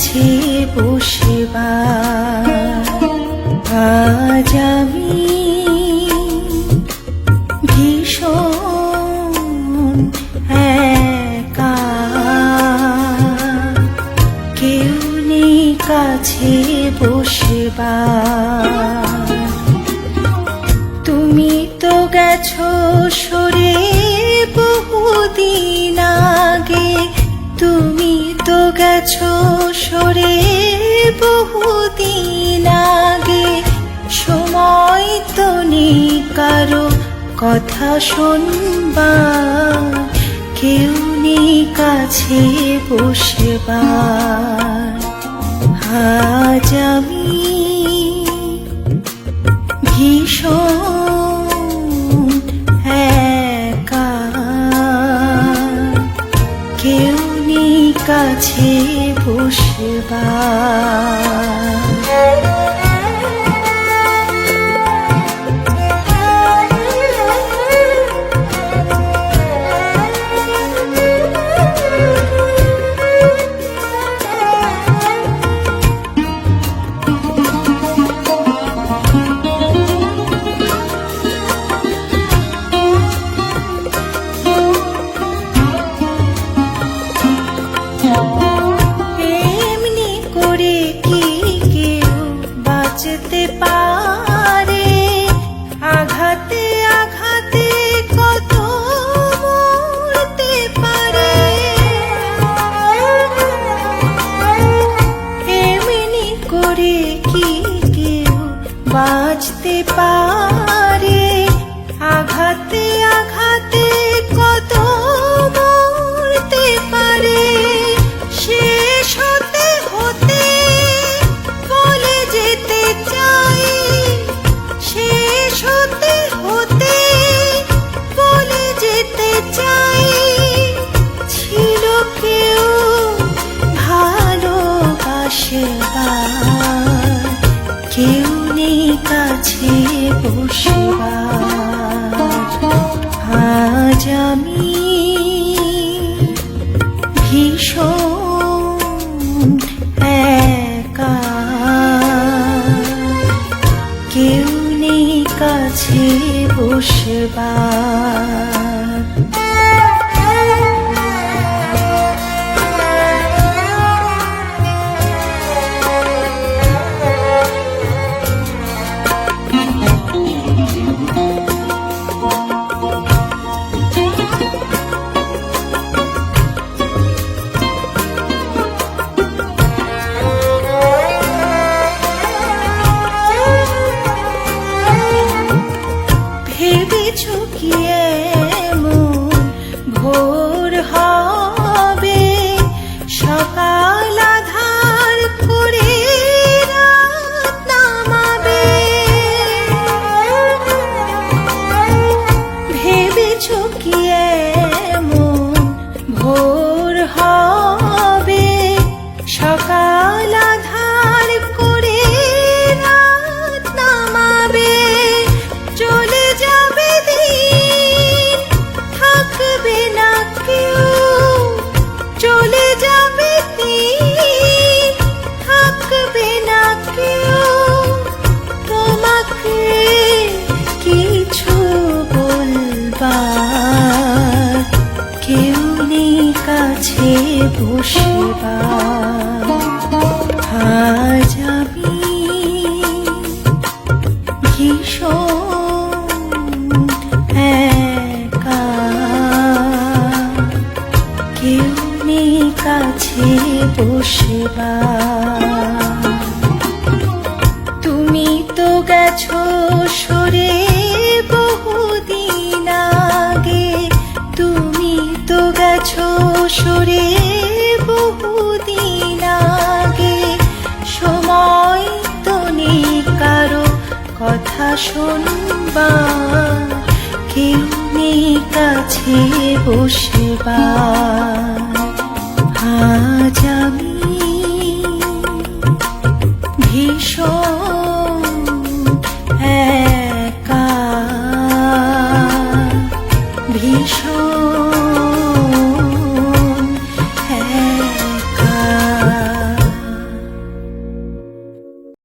কাছে বসেবা আজ আমি ভীষণ একা। কেউ নেই কাছে বসেবা তুমি তো গেছো সরে বহুদিন গেছো সরে বহুদিন আগে। সময় তো নেই কারও কথা শুনবা। কেউ নেই কাছে বসেবার আজ আমি কাছে বসবার এমনি বাঁচতে পারে। আঘাতে আঘাতে কত মরতে পারে। এমনি করে কি কেউ বাঁচতে পারে? আঘাতে কেউ নেই কাছে বসেবার। আজ আমি ভীষণ একা। কেউ নেই কাছে বসবার। চোখে কাছে বসবার আজ আমি ভীষণ একা। কেউ নেই কাছে বসবার তুমি তো গেছো সরে সরে বহুদিন আগে সময় তো নেই কারও কথা শুনবা কেউ নেই কাছে বসবা আমি